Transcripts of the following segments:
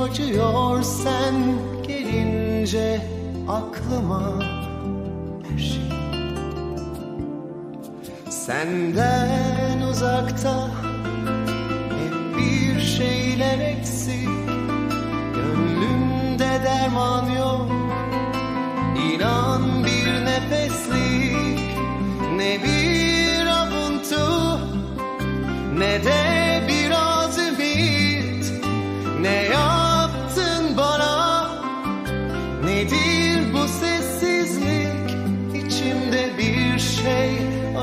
acıyor sen gelince aklıma her şey. Senden uzakta hep bir şeyler eksik Gönlümde derman yok. İnan bir nefeslik Ne bir avuntu Ne de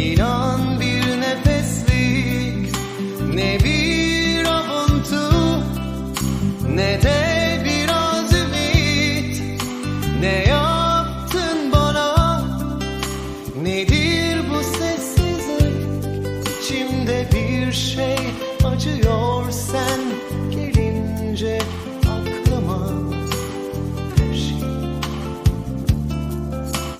İnan bir nefeslik ne bir avuntu ne de biraz ümit. Ne yaptın bana? Nedir bu sessizlik? İçimde bir şey